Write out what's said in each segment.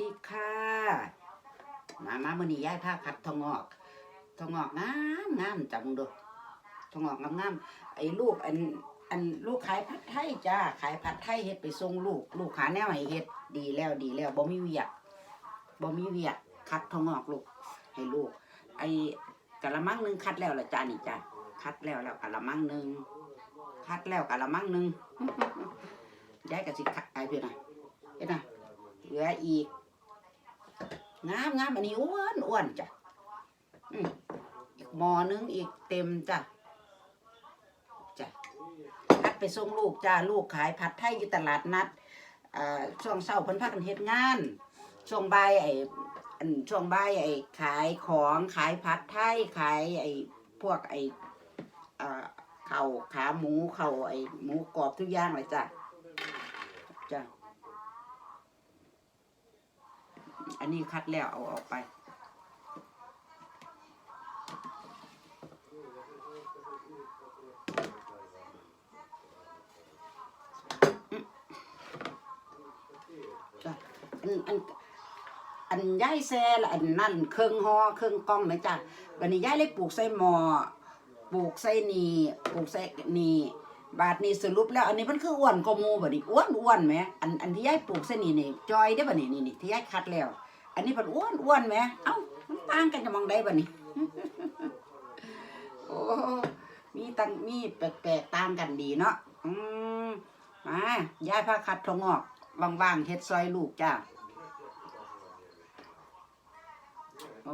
ดีค่ะ มามามื้อนี้ยายพาคัดทองงอกทองงอกงามงามจังดูทองงอกงามงามไอ้ลูกอันอันลูกขายผัดไทยจ้าขายผัดไทยเฮ็ดไปส่งลูก ลูกหาแนวให้เฮ็ดดีแล้วดีแล้วบ่มีเวียกบ่มีเวียกคัดทองงอกลูกให้ลูก ไอ้กะละมังนึงคัดแล้วละจ้านี่จ้าคัดแล้วแล้วกะละมังนึงคัดแล้วกะละมังนึงยายก็สิคัดไอ้เพิ่นน่ะเฮ็ดนะ เหลืออีกงามงามอันนี้อ้วนอ้วนจ้ะอีกหมอนึงอีกเต็มจ้ะจ้ะนัดไปส่งลูกจ้าลูกขายผัดไทยอยู่ตลาดนัดช่วงเช้าเพิ่นพากันเฮ็ดงาน ช่วงบ่ายไอ้ช่วงบ่ายไอ้ขายของขายผัดไทยขายไอ้พวกไอ้เข่าขาหมูเข่าไอ้หมูกรอบทุกอย่างเลยจ้ะจ้ะ อันนี้คัดแล้วเอาออกไปอันอันย้ายแซ่ละอันนั่นเครื่องหอเครื่องกล้องนะจ๊ะวันนี้ย้ายเลยปลูกใส่หม้อปลูกใส่นีปลูกใส่นี่ บาทนี้สรุปแล้วอันนี้มันคืออ้วนกว่าหมูบัดนี้อ้วนอ้วนไหมอันอันที่ยายปลูกใส่นี่นี่จอยได้บัดนี้นี่นี่ที่ยายคัดแล้ว อันนี้มันอ้วนอ้วนไหมเอ้ามันต่างกันจะมองได้บัดนี้โอ้มีตังมีแปลกๆต่างกันดีเนาะอืมมายายผ้าคัดทงอกว่างๆเฮ็ดซอยลูกจ้า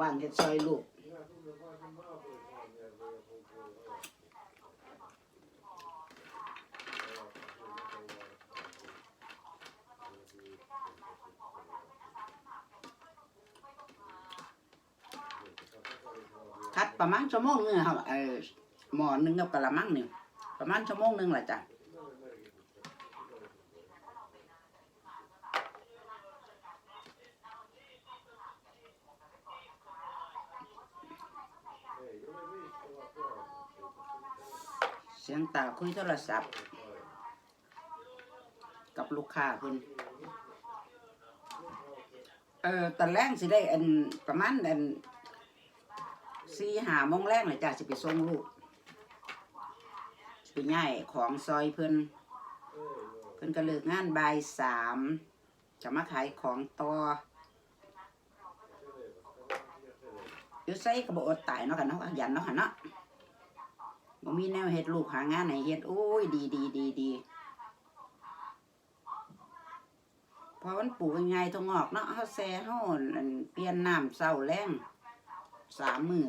ว่างๆเฮ็ดซอยลูก ประมาณชั่วโมงนึงครับเออหมอนึงกับกะละมังนี่ประมาณชั่วโมงนึงแหละจ้ะเสียงตาคุยโทรศัพท์ กับลูกค้าเพิ่นเออตอนแรกสิได้อันประมาณอัน สี่หาโมงแรกเลยจ้ะสิไปส่งลูกสิไปง่ายของซอยเพิ่นเพิ่นก็เลิกงานบ่ายสามจะมาขายของต่ออยู่ไสก็บ่อดตายเนาะกันเนาะยันเนาะค่ะเนาะบ่มีแนวเฮ็ดลูกหางานให้เฮ็ดโอ้ยดีดีดีดีพอมันปลูกง่ายๆต้องอกเนาะเฮาแซ่เฮาอั่นเปลี่ยนน้ำเช้าแรง สามมือ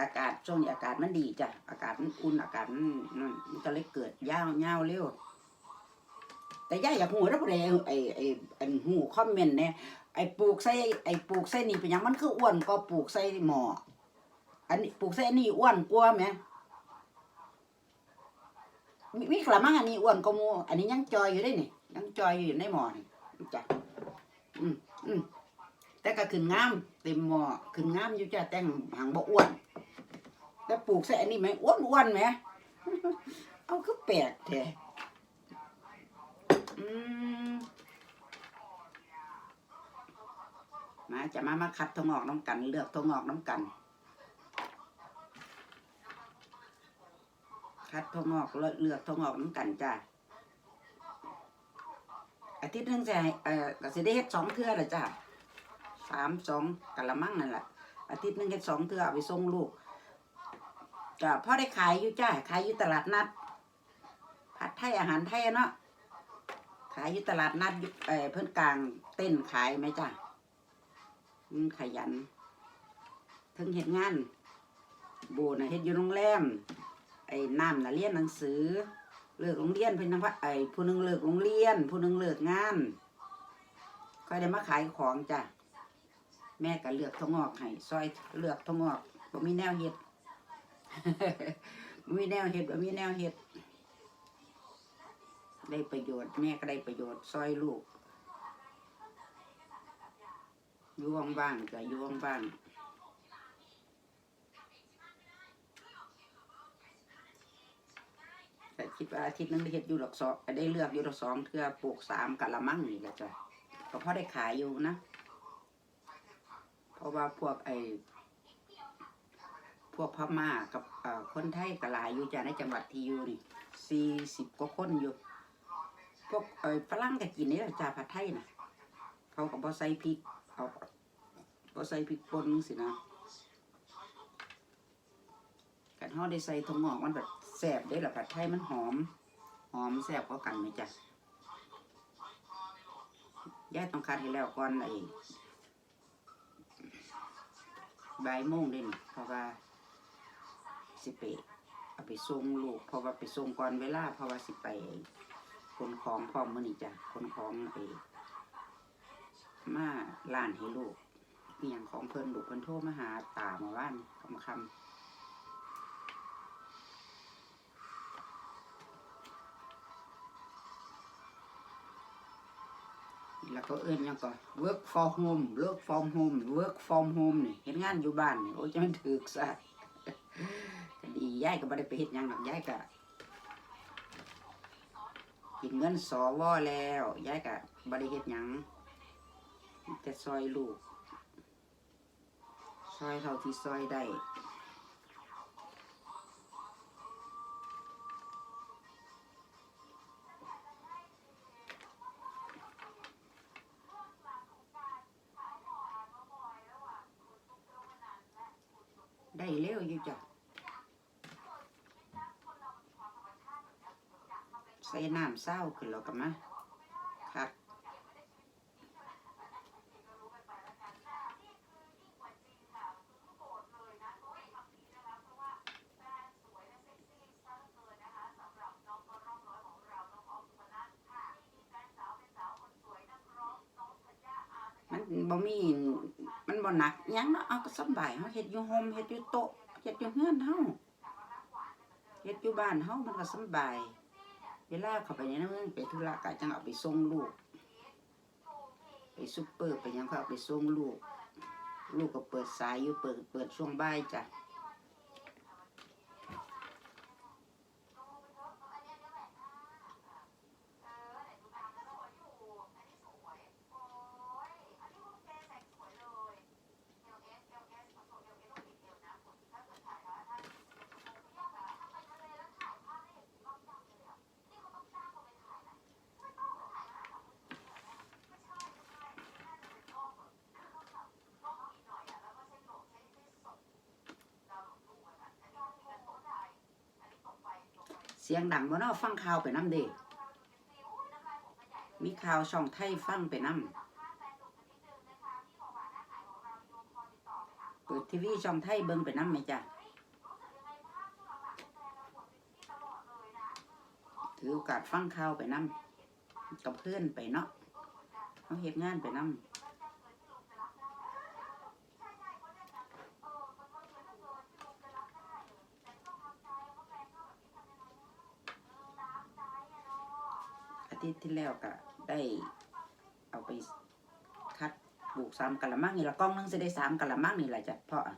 อากาศช่วงนี้อากาศมันดีจ้ะอากาศมันอุ่นอากาศมันนั่นมันก็เลยเกิดยาวยาวเร็วแต่ย่าอยากหูแล้วพอดีไอ้ไอ้ไอ้หูคอมเมนต์เนี่ยไอ้ปลูกใส่ไอ้ปลูกใส่นี่เป็นยังมันคืออ้วนก็ปลูกใส่หม้ออันนี้ปลูกใส่นนี้อ้วนกว่าไหมมีมีขละมังอันนี้อ้วนกว่าหมูอันนี้ยังจอยอยู่ได้นี่ยังจอยอยู่ในหมอนี่จ้ะอืมอืม แต่ก็ขึ้นงามเต็มหม้อขึ้นงามอยู่จ้ะแต่งหางบ่อ้วนแต่ปลูกใส่อันนี้ไหมอ้วนอ้วนไหมเอาคือแปลกแท้อืมาจะมามาคัดทงออกน้ำกัน เลือกทงออกน้ำกัน คัดทงอกเลือกเลือกทงออกน้ำกันจ้ะอาทิตย์นึงจะเอ่อก็สิได้เฮ็ดสองเทื่อละจ้ะ สามสองกะละมังนั่นแหละอาทิตย์หนึงเฮ็ดสองเทื่อเอาไปส่งลูกจ้ะพ่อได้ขายอยู่จ้าขายอยู่ตลาดนัดผัดไทยอาหารไทยเนาะขายอยู่ตลาดนัดอยู่เอเพิ่นกลางเต้นขายไหมจ้าขยันถึงเฮ็ดงานโบน่ะเฮ็ดอยู่โรงแรมไอ้น้ำนะเรียนหนังสือ เลิกโรงเรียนเพิ่นนำว่าไอ้ผู้หนึงเลิกโรงเรียน ผู้หนึงเลิกงานค่อยได้มาขายของจ้ะ แม่ก็เลือกทงอกให้ซอยเลือกทงอกบ่มีแนวเฮ็ดบ่มีแนวเฮ็ดบ่มีแนวเฮ็ด ได้ประโยชน์แม่ก็ได้ประโยชน์ซอยลูกอยู่ว่างๆจ้ะอยู่ว่างๆแต่คิดว่าอาทิตย์นึงได้เฮ็ดอยู่ดอกสองได้เลือกอยู่ดอกสองเทื่อปลูกสามกะละมังนี่แหละจ้ะก็พอได้ขายอยู่นะ ราะว่าพวกไอ้พวกพม่ากับคนไทยก็หลายอยู่จ้ะในจังหวัดที่อยู่นี่สี่สิบกว่าคนอยู่ พวกเอ่อฝรั่งก็กินนี่แหละจ้าผัดไทยนะเขาก็บ่ใส่พริกเขาบ่ใส่พริกป่นสินะกันเฮาได้ใส่ถั่วงอกมันแบบแซ่บเด้ล่ะผัดไทยมันหอม หอมแซ่บกว่ากันไหมจ้ะยาต้องคัดให้แล้วก่อนไอ้ บ่ายโมงเด่นี่เพราะว่าสิไปเอาไปส่งลูกเพราะว่าไปส่งก่อนเวลาเพราะว่าสิไปคนของพร้อมมื้อนี้จ้ะคนของไอ้มาล้านให้ลูกอีหยังของเพิ่นลูกเพิ่นโทรมาหาตาเมื่อวานคำคำ แล้วก็เอิ้นยังก็ work for home work from home work from home นี่เฮ็ดงานอยู่บ้านนี่โอ้ยจะมันถูกซะดีย้ายก็บ่ได้ไปเฮ็ดหยังหรอกย้ายก็กินเงินสวแล้วย้ายก็บ่ได้เฮ็ดหยังแต่ซอยลูก ซอยเท่าที่ซอยได้ จ้ะใส่น้ำเศร้าขึ้นแล้วกันมาคัดมันบ่มี มันบ่หนักยังเนาะเอาก็สบายเฮาเฮ็ดอยู่โฮมเฮ็ดอยู่โต๊ะ เฮ็ดอยู่เฮือนเฮาเฮ็ดอยู่บ้านเฮามันก็สบาย เวลาเข้าไปในเมืองไปธุระก็จังเอาไปส่งลูก ไปซุปเปอร์ไปยังเขาเอาไปส่งลูก ลูกก็เปิดสายอยู่เปิดเปิดช่วงบ่ายจ้ะ สียงดังบ่เนาฟังข่าวไปน้ำเด้มีข่าวช่องไทยฟังไปน้ำเปิดทีวีช่องไทยเบิ่งไปน้ำไหมจ้ะถือโอกาสฟังข่าวไปน้ำกับเพื่อนไปเนาะเขาเฮ็ดงานไปน้ำ อา ทิตย์ที่แล้วก็ได้ เอาไปคัดปลูกสามกะละมังนี่ละกล้องหนึงจะได้สามกะละมังนี่แหละจ้ะเพาะอื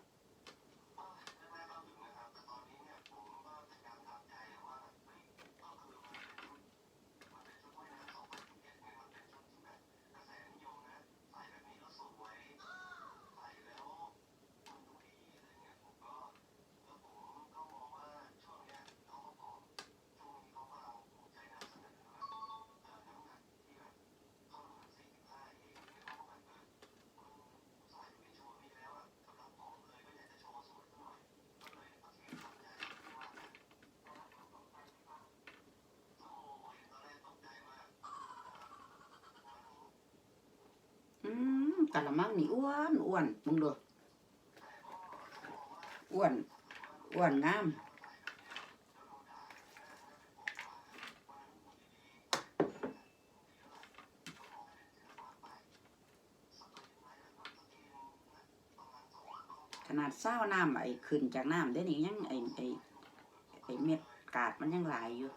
กะละมังนี่อ้วนอ้วนมึงดูอ้วนอ้วนงามขนาดเศร้าน้ำไอ้ขึ้นจากน้ำได้นี่ยังไอ้ไอ้ไอ้เม็ดกาดมันยังหลายอยู่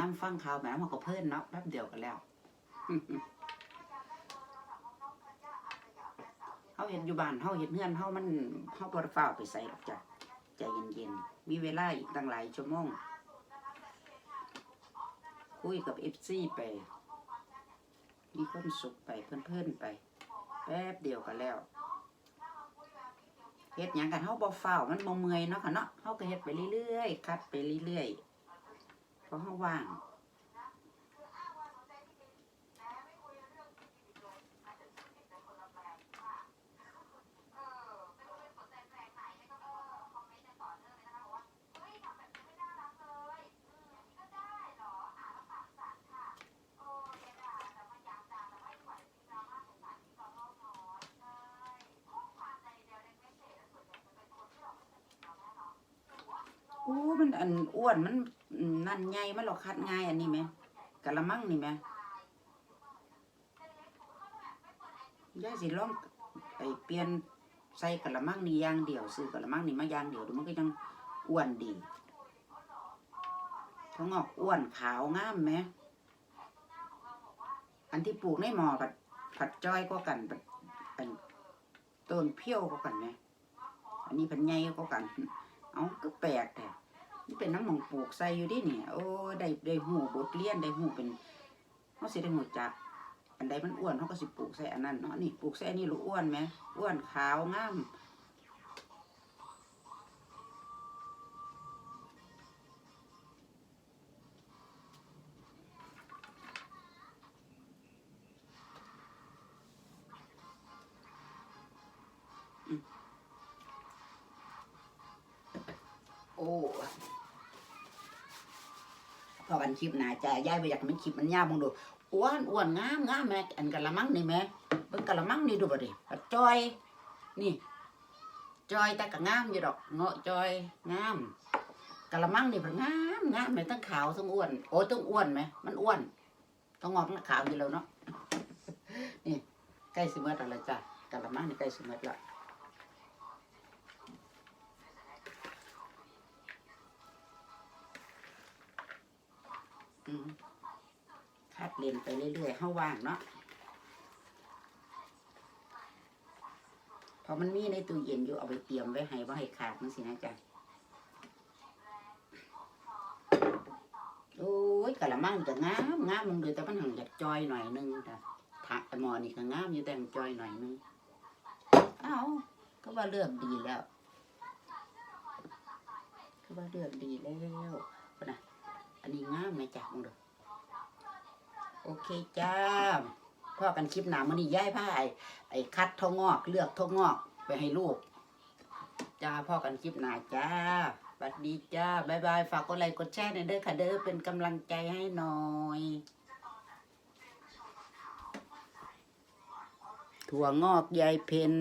นั่งฟังข่าวแหมมันก็เพิ่นเนาะแป๊บเดียวกันแล้วเฮาเห็นอยู่บ้านเฮาเห็นเฮือนเฮามันเฮาบ่ได้ฟ้าวไปใส่หรอกจ้ะใจเย็นๆมีเวลาอีกตั้งหลายชั่วโมงคุยกับ FC ไป มีความสุขไปเพิ่อนๆไป แป๊บเดียวกันแล้วเฮ็ดหยังกันเฮาบ่ฟ้าวมันบ่เมื่อยเนาะค่ะเนาะเฮาก็เฮ็ดไปเรื่อยๆคัดไปเรื่อยๆ เพราะเฮาว่างโอ้ มันอันอ้วน มัน นั่นใหญ่มันหรอกคัดง่ายอันนี้ไหมกะละมังนี่ไหมยายสิลองไปเปลี่ยนใส่กะละมังนี่ย่างเดียวซื้อกะละมังนี่มาย่างเดียวดูมันก็ยังอ้วนดีท้องออกอ้วนขาวงามไหมอันที่ปลูกในหมอผัดผัดจ้อยก็กันผัดอันต้นเพี้ยวก็กันไหมอันนี้ผัดใหญ่ก็กัน เอาก็แปลกแต่ นี่เป็นน้ำหมองปลูกใส่อยู่ดิเนี่ยโอ้ได้ได้หูบทเรียนได้หูเป็นเขาเสียได้หูจักอันใดมันอ้วนเขาก็สิปลูกใส่อันนั้นเนาะนี่ปลูกใส่นี่รู้อ้วนไหมอ้วนขาวงาม คลิปหนาจะยายไปอยากให้มันคลิปมันยาวมองดูอ้วนอ้วนงามงามแม่อันกะละมังนี่แม่เบิ่งกะละมังนี่ดูบ่ดิปัดจอย นี่ จอยแต่ก็งามอยู่ดอก เงาะจอยงามกะละมังนี่เพิ่นงามงามแม่ทั้งขาวทั้งอ้วน โอ้ต้องอ้วนไหมมันอ้วนต้องงอกมันขาวอยู่แล้วเนาะนี่ใกล้สิหมดแล้วล่ะจ้ะกะละมังนี่ใกล้สิหมดแล้ว คัดเรียนไปเรื่อยๆเฮาว่างเนาะพอมันมีในตู้เย็นอยู่เอาไปเตรียมไว้ให้บ่าให้ขาดมันสินะจ๊ะโอ้ยกะละมังจะงามงามมึงเลยแต่มันหังอยากจอยหน่อยนึงจ้ะถักหมอนี่ก็งามอยู่แต่มันจอยหน่อยนึงเอ้าก็ว่าเลือกดีแล้วก็ว่าเลือกดีแล้วนะ นนี้งามไหมจ๊ะมึงดูโอเคจ้าพ่อกันคลิปหนามันนี่ย้ายผ้าไอ้ไอ้คัดทองงอกเลือกทองงอกไปให้ลูกจ้าพ่อกันคลิปหนาจ้าสวัสดีจ้าบายบายฝากกดไลค์กดแชร์หน่อยเด้อค่ะเด้อเป็นกำลังใจให้หน่อยถั่วงอกยายเพน